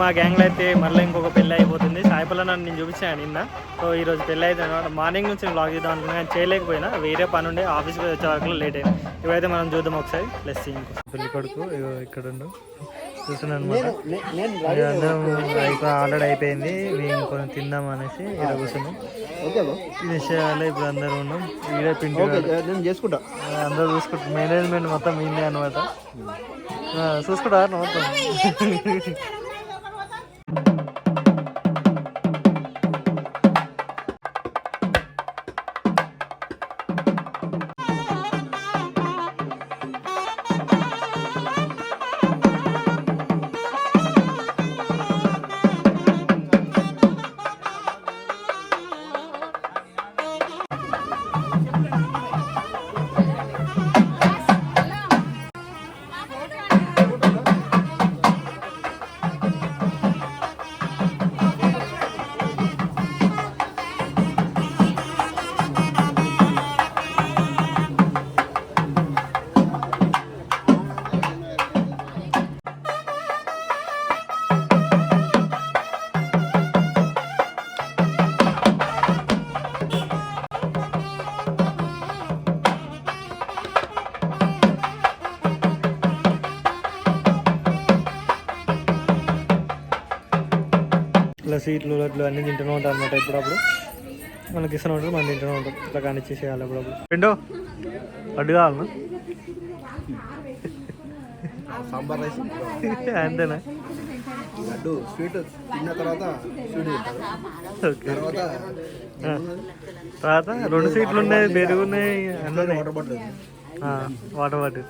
మా గ్యాంగ్లో అయితే మళ్ళీ ఇంకొక పెళ్ళి అయిపోతుంది. సాయిపల్ల నన్ను నేను చూపించాను నిన్న. సో ఈరోజు పెళ్ళి అయితే అనమాట. మార్నింగ్ నుంచి బ్లాగ్ చేద్దాం అనుకున్నా కానీ చేయలేకపోయినా. వేరే పని ఉండే ఆఫీస్కి వచ్చే వరకు లేట్ అయింది. ఇవైతే మనం చూద్దాం ఒకసారి. ప్లస్ పెళ్ళి కొడుకు ఇక్కడ అనమాట అందరం ఆల్రెడీ అయిపోయింది. మేము కొంచెం తిందాం అనేసి ఇలా కూర్చున్నాం. విషయాలు ఇప్పుడు అందరూ ఉన్నాం. వీడే పిండి ఓకే నేను చేసుకుంటా. అందరూ చూసుకుంటారు మేనేజ్మెంట్ మొత్తం మీదే అనమాట చూసుకుంటారు? మొత్తం ఇట్లా సీట్లు అట్లా అన్నీ తింటూనే ఉంటాం అనమాట ఇప్పుడప్పుడు మనకి ఇస్తూనే ఉంటారు మనం తింటూనే ఉంటాం. ఇట్లా కానీ చేసేయాలి అప్పుడప్పుడు. రెండో అడ్డు కావాలన్నా సాంబార్ రైస్ అంతేనా? లడ్డు స్వీట్ తిన్న తర్వాత స్వీట్ తర్వాత. తర్వాత రెండు సీట్లు ఉన్నాయి పెరుగు ఉన్నాయి అన్నీ ఉన్నాయి. Water bottle.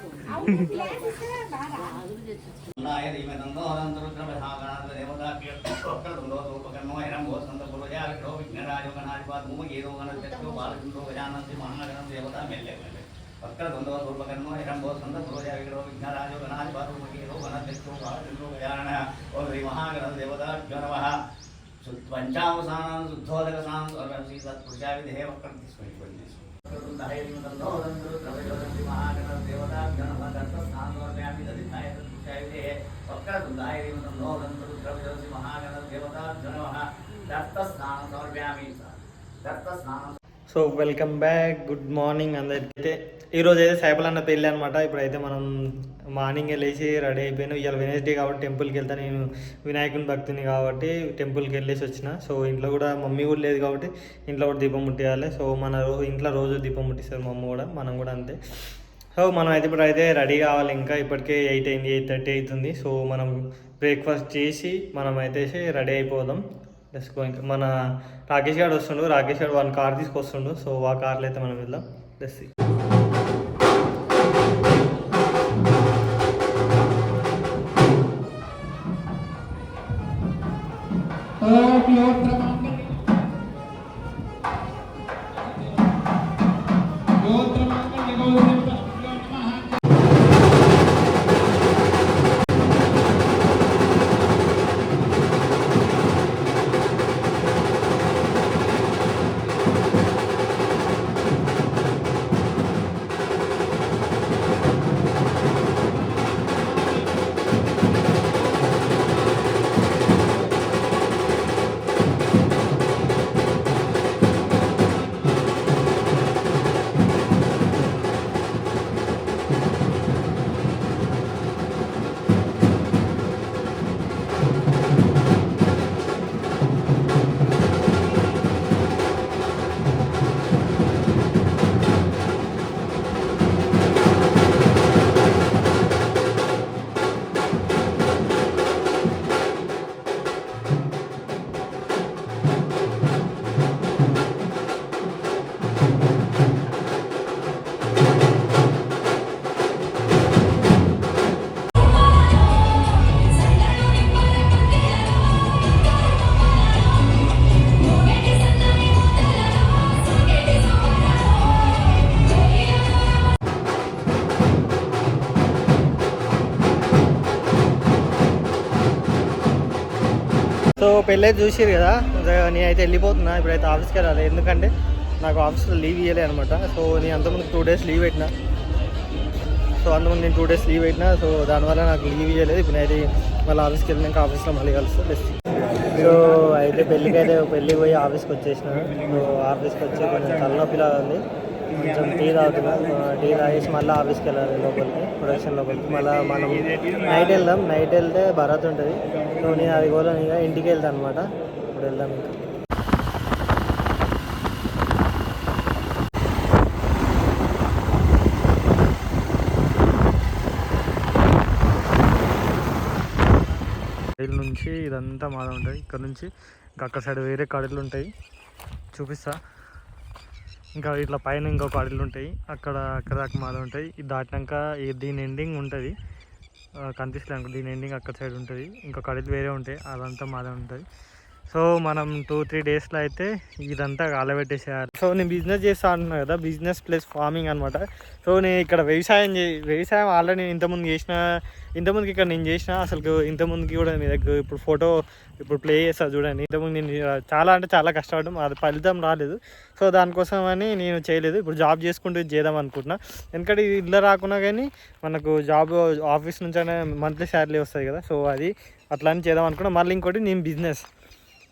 न्याय धीमतंगोहरंतरुक्रमधागणादेवताभ्योपकर्णोहरंभोसंतपुरोजाग्रो विघ्नराजोगणादिपादमुमगेरोगणचक्षो बालचंद्रो गजानंदि महानगरं देवता मेल्ले मेल्ले वक्रधुंदोधूर्वकर्णो हिरंभोसंतपुरोजाग्रो विघ्नराजोगणादिपादमुमगेरो so welcome back good morning అందరికైతే. ఈరోజు అయితే సైబలన్న పెళ్ళి అనమాట ఇప్పుడైతే మనం మార్నింగ్ వెళ్ళేసి రెడీ అయిపోయాను. ఇవాళ వెనస్డే కాబట్టి టెంపుల్కి వెళ్తాను నేను వినాయకుని భక్తుని కాబట్టి టెంపుల్కి వెళ్ళేసి వచ్చిన. సో ఇంట్లో కూడా మమ్మీ కూడా లేదు కాబట్టి ఇంట్లో కూడా దీపం ముట్టియాలి. సో మన రో- ఇంట్లో రోజు దీపం ముట్టిస్తారు మమ్మీ కూడా. మనం కూడా అంతే. సో మనం అయితే ఇప్పుడు అయితే రెడీ కావాలి. ఇంకా ఇప్పటికే ఎయిట్ అయింది ఎయిట్ థర్టీ అవుతుంది. సో మనం బ్రేక్ఫాస్ట్ చేసి మనం అయితే రెడీ అయిపోదాం. లెట్స్ ఇంకా మన రాకేష్ గారు వస్తుండు. రాకేష్ గారు వన్ కార్ తీసుకొస్తుండు. సో ఆ కార్లో అయితే మనం వెళ్దాం. లెట్స్ సో పెళ్ళైతే చూసిరు కదా నేనైతే వెళ్ళిపోతున్నా ఇప్పుడైతే ఆఫీస్కి వెళ్ళాలి. ఎందుకంటే నాకు ఆఫీస్లో లీవ్ ఇవ్వలే అనమాట సో నేను అంతకుముందు టూ డేస్ లీవ్ పెట్టిన. సో అంతకుముందు నేను టూ డేస్ లీవ్ పెట్టినా. సో దానివల్ల నాకు లీవ్ ఇవ్వలేదు ఇప్పుడు అయితే మళ్ళీ ఆఫీస్కి వెళ్ళినాక ఆఫీస్లో మళ్ళీ కలుస్తాం. సో అయితే పెళ్ళికి అయితే పెళ్ళికి పోయి ఆఫీస్కి వచ్చేసిన. సో ఆఫీస్కి వచ్చి కొంచెం తలనొప్పిలా ఉంది. కొంచెం టీ తాగుతున్నాం టీ తాగేసి మళ్ళీ ఆఫీస్కి వెళ్ళాలి లోపలికి ప్రొడక్షన్ లోపలికి. మళ్ళీ మనం నైట్ వెళ్దాం. నైట్ వెళ్తే భరత్ ఉంటుంది. సో నేను అది కూడా ఇక ఇంటికి వెళ్తాను అనమాట ఇప్పుడు వెళ్దాం ఇంకా. నుంచి ఇదంతా మాదే ఉంటుంది. ఇక్కడ నుంచి ఇంకా అక్కడ సైడ్ వేరే కడలు ఉంటాయి. చూపిస్తా. ఇంకా ఇట్లా పైన ఇంకొక అడవులు ఉంటాయి. అక్కడ అక్కడ దాకా మాది ఉంటాయి. ఇది దాటినాక దీని ఎండింగ్ ఉంటుంది. కనిపిస్తుంది దీని ఎండింగ్ అక్కడ సైడ్ ఉంటుంది. ఇంకొక అడవి వేరే ఉంటాయి. అదంతా మాదే ఉంటుంది. సో మనం టూ త్రీ డేస్లో అయితే ఇదంతా కాలబెట్టేసేయాలి. సో నేను బిజినెస్ చేస్తా అంటున్నా కదా బిజినెస్ ప్లస్ ఫార్మింగ్ అనమాట సో నేను ఇక్కడ వ్యవసాయం చే వ్యవసాయం ఆల్రెడీ నేను ఇంతకుముందు చేసిన ఇంతకుముందుకి ఇక్కడ నేను చేసిన అసలు ఇంతకుముందుకి కూడా మీ దగ్గర ఇప్పుడు ఫోటో ఇప్పుడు ప్లే చేస్తా చూడండి. ఇంతకుముందు నేను చాలా అంటే చాలా కష్టపడడం అది ఫలితం రాలేదు. సో దానికోసం అని నేను చేయలేదు ఇప్పుడు జాబ్ చేసుకుంటూ చేద్దాం అనుకుంటున్నా. ఎందుకంటే ఇది ఇల్లు రాకున్నా కానీ మనకు జాబ్ ఆఫీస్ నుంచి మంత్లీ శాలరీ వస్తుంది కదా సో అది అట్లా అని చేద్దాం అనుకున్నా. మళ్ళీ ఇంకోటి నేను బిజినెస్.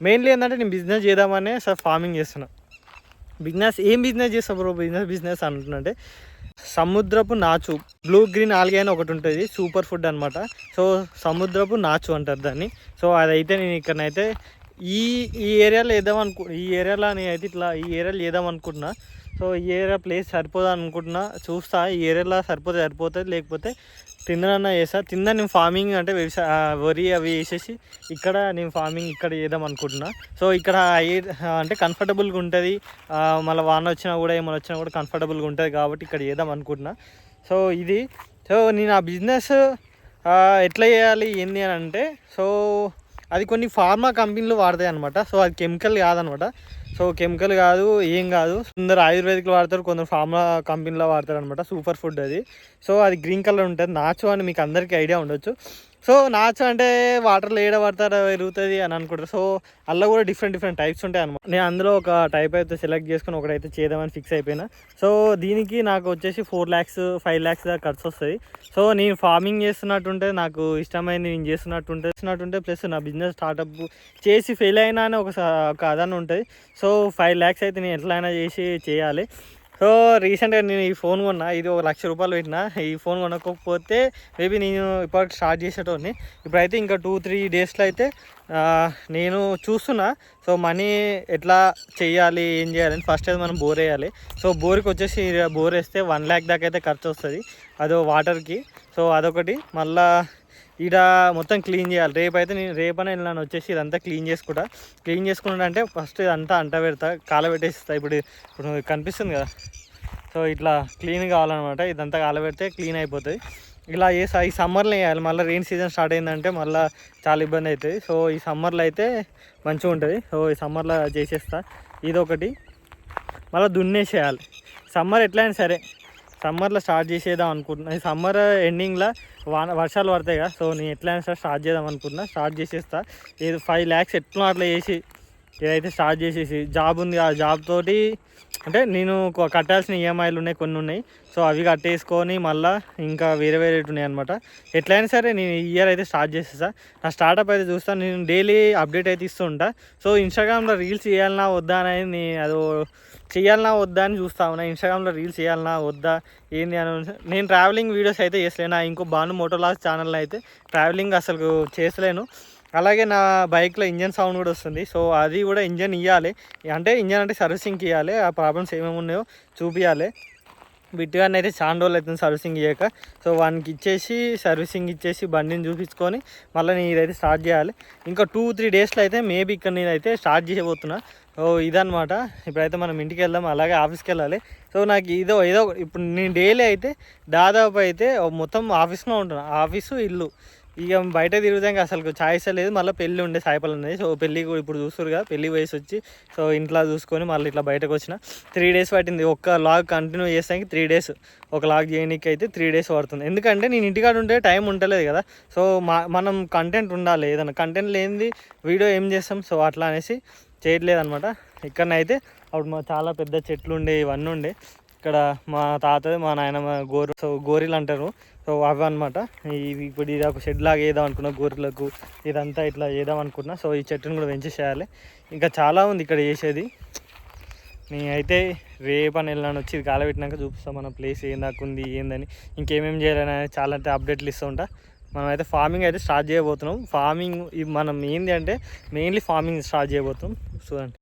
మెయిన్లీ ఏంటంటే నేను బిజినెస్ చేద్దామనే సార్ ఫార్మింగ్ చేస్తున్నా. బిజినెస్ ఏం బిజినెస్ చేస్తా బ్రో బిజినెస్ బిజినెస్ అంటుంటే సముద్రపు నాచు బ్లూ గ్రీన్ ఆల్గే అని ఒకటి ఉంటుంది సూపర్ ఫుడ్ అనమాట సో సముద్రపు నాచు అంటారు దాన్ని. సో అదైతే నేను ఇక్కడనైతే ఈ ఈ ఏరియాలో వేద్దాం అనుకు ఈ ఏరియాలో నేను అయితే ఇట్లా ఈ ఏరియాలో వేద్దాం అనుకుంటున్నా. సో ఈ ఏరియా ప్లేస్ సరిపోదా అనుకుంటున్నా. చూస్తా ఈ ఏరియాలో సరిపోతే సరిపోతుంది లేకపోతే తిందనన్నా చేస్తా. తింద నేను ఫార్మింగ్ అంటే వ్యవసాయ వరి అవి వేసేసి ఇక్కడ నేను ఫార్మింగ్ ఇక్కడ చేద్దాం అనుకుంటున్నా. సో ఇక్కడ అంటే కంఫర్టబుల్గా ఉంటుంది. మళ్ళీ వాన వచ్చినా కూడా ఏమైనా వచ్చినా కూడా కంఫర్టబుల్గా ఉంటుంది కాబట్టి ఇక్కడ చేద్దాం అనుకుంటున్నా. సో ఇది సో నేను ఆ బిజినెస్ ఎట్లా చేయాలి ఏంది అని అంటే సో అది కొన్ని ఫార్మా కంపెనీలు వాడతాయి అనమాట సో అది కెమికల్ కాదనమాట సో కెమికల్ కాదు ఏం కాదు. కొందరు ఆయుర్వేదిక్లో వాడతారు కొందరు ఫార్మా కంపెనీలో వాడతారు అనమాట సూపర్ ఫుడ్ అది. సో అది గ్రీన్ కలర్ ఉంటుంది నాచు అని మీకు అందరికీ ఐడియా ఉండొచ్చు. సో నాచు అంటే వాటర్లో ఏడ పడతారు పెరుగుతుంది అని అనుకుంటారు. సో అందులో కూడా డిఫరెంట్ డిఫరెంట్ టైప్స్ ఉంటాయి అనమాట నేను అందులో ఒక టైప్ అయితే సెలెక్ట్ చేసుకుని ఒకటైతే చేద్దామని ఫిక్స్ అయిపోయినా. సో దీనికి నాకు వచ్చేసి ఫోర్ ల్యాక్స్ ఫైవ్ ల్యాక్స్ దాకా ఖర్చు వస్తుంది. సో నేను ఫార్మింగ్ చేస్తున్నట్టుంటే నాకు ఇష్టమైంది నేను చేస్తున్నట్టుంటే చేస్తున్నట్టుంటే ప్లస్ నా బిజినెస్ స్టార్టప్ చేసి ఫెయిల్ అయినా అని ఒక స- ఒక అదన ఉంటుంది. సో సో ఫైవ్ ల్యాక్స్ అయితే నేను ఎట్లయినా చేసి చేయాలి. సో రీసెంట్గా నేను ఈ ఫోన్ కొన్నా ఇది ఒక లక్ష రూపాయలు పెట్టిన ఈ ఫోన్ కొనకపోతే మేబీ నేను ఇప్పటికి స్టార్ట్ చేసేటోని ఇప్పుడైతే ఇంకా టూ త్రీ డేస్లో అయితే నేను చూస్తున్నా. సో మనీ ఎట్లా చేయాలి ఏం చేయాలని ఫస్ట్ అయితే మనం బోర్ వేయాలి. సో బోర్కి వచ్చేసి బోర్ వేస్తే వన్ ల్యాక్ దాకా అయితే ఖర్చు వస్తుంది. అదో వాటర్కి. సో అదొకటి. మళ్ళీ ఇక్కడ మొత్తం క్లీన్ చేయాలి. రేపు అయితే నేను రేపనే వెళ్ళాను వచ్చేసి ఇదంతా క్లీన్ చేసుకుంటా. క్లీన్ చేసుకుంటా అంటే ఫస్ట్ ఇదంతా అంట పెడతా కాలబెట్టేస్తా ఇప్పుడు ఇప్పుడు కనిపిస్తుంది కదా. సో ఇట్లా క్లీన్ కావాలన్నమాట. ఇదంతా కాలబెడితే క్లీన్ అయిపోతుంది. ఇలా చేసా ఈ సమ్మర్లో వేయాలి. మళ్ళీ రెయిన్ సీజన్ స్టార్ట్ అయిందంటే మళ్ళీ చాలా ఇబ్బంది అవుతుంది సో ఈ సమ్మర్లో అయితే మంచిగా ఉంటుంది. సో ఈ సమ్మర్లో చేసేస్తా. ఇదొకటి. మళ్ళీ దున్నేసేయాలి. సమ్మర్ ఎట్లయినా సరే. సమ్మర్లో స్టార్ట్ చేసేద్దాం అనుకుంటున్నా. ఈ సమ్మర్ ఎండింగ్లో వాన వర్షాలు పడతాయి కదా సో నేను ఎట్లయినా సరే స్టార్ట్ చేద్దాం అనుకుంటున్నా. స్టార్ట్ చేసేస్తా. ఏదో ఫైవ్ ల్యాక్స్ ఎట్లా అట్లా చేసి ఏదైతే స్టార్ట్ చేసేసి జాబ్ ఉంది ఆ జాబ్ తోటి అంటే నేను కట్టాల్సిన ఈఎంఐలు ఉన్నాయి కొన్ని ఉన్నాయి. సో అవి కట్టేసుకొని మళ్ళీ ఇంకా వేరే వేరే ఉన్నాయి అనమాట ఎట్లయినా సరే నేను ఇయర్ అయితే స్టార్ట్ చేసేసా. నా స్టార్టప్ అయితే చూస్తాను నేను డైలీ అప్డేట్ అయితే ఇస్తూ ఉంటా. సో ఇన్స్టాగ్రామ్లో రీల్స్ చేయాలన్నా వద్దా అనేది నేను అది చేయాలన్నా వద్దా అని చూస్తా ఉన్నా. ఇన్స్టాగ్రామ్లో రీల్స్ చేయాలన్నా వద్దా ఏంది అని నేను ట్రావెలింగ్ వీడియోస్ అయితే చేసలేను ఇంకో బాను మోటోలాస్ ఛానల్లో అయితే ట్రావెలింగ్ అసలు చేసలేను అలాగే నా బైక్లో ఇంజన్ సౌండ్ కూడా వస్తుంది. సో అది కూడా ఇంజన్ ఇవ్వాలి అంటే ఇంజన్ అంటే సర్వీసింగ్కి ఇవ్వాలి ఆ ప్రాబ్లమ్స్ ఏమేమి ఉన్నాయో చూపించాలి బిట్టుగానే అయితే చాలా రోజులు అవుతుంది సర్వీసింగ్ ఇవ్వక సో వానికి ఇచ్చేసి సర్వీసింగ్ ఇచ్చేసి బండిని చూపించుకొని మళ్ళీ నేను ఇదైతే స్టార్ట్ చేయాలి. ఇంకా టూ త్రీ డేస్లో అయితే మేబీ ఇక్కడ నేనైతే స్టార్ట్ చేయబోతున్నా. సో ఇదనమాట ఇప్పుడైతే మనం ఇంటికి వెళ్దాం. అలాగే ఆఫీస్కి వెళ్ళాలి. సో నాకు ఇదో ఏదో ఇప్పుడు నేను డైలీ అయితే దాదాపు అయితే మొత్తం ఆఫీస్లో ఉంటున్నాను ఆఫీసు ఇల్లు. ఇక బయట తిరుగుతాం అసలు ఛాయిస్ లేదు. మళ్ళీ పెళ్ళి ఉండే సాయిపల్ ఉన్నది సో పెళ్ళి కూడా ఇప్పుడు చూస్తారు కదా పెళ్ళి వయసు వచ్చి. సో ఇంట్లో చూసుకొని మళ్ళీ ఇట్లా బయటకు వచ్చిన. త్రీ డేస్ పట్టింది. ఒక్క లాగ్ కంటిన్యూ చేసానికి త్రీ డేస్ ఒక లాగ్ చేయడానికి అయితే త్రీ డేస్ పడుతుంది. ఎందుకంటే నేను ఇంటికాడ ఉంటే టైం ఉండలేదు కదా. సో మా మనం కంటెంట్ ఉండాలి. ఏదైనా కంటెంట్ లేనిది వీడియో ఏం చేస్తాం? సో అట్లా అనేసి చేయట్లేదు అనమాట ఇక్కడనైతే అప్పుడు మా చాలా పెద్ద చెట్లు ఉండే ఇవన్నీ ఉండే. ఇక్కడ మా తాతది మా నాయనమ్మ గోరు సో గోరీలు అంటారు. సో అవి అనమాట ఇవి ఇప్పుడు ఇది ఒక షెడ్ లాగా వేద్దాం అనుకున్నా గోరులకు ఇదంతా ఇట్లా వేద్దాం అనుకున్నా. సో ఈ చెట్టును కూడా పెంచేసేయాలి. ఇంకా చాలా ఉంది ఇక్కడ చేసేది నేనైతే రేపని వెళ్ళాను వచ్చి ఇది కాలబెట్టినాక చూపిస్తాం. మన ప్లేస్ ఏం దాకా ఉంది ఏందని. ఇంకేమేమి చేయాలని చాలా అంటే అప్డేట్లు ఇస్తూ ఉంటా. మనం అయితే ఫార్మింగ్ అయితే స్టార్ట్ చేయబోతున్నాం. ఫార్మింగ్ మనం ఏంది అంటే మెయిన్లీ ఫార్మింగ్ స్టార్ట్ చేయబోతున్నాం. చూడండి.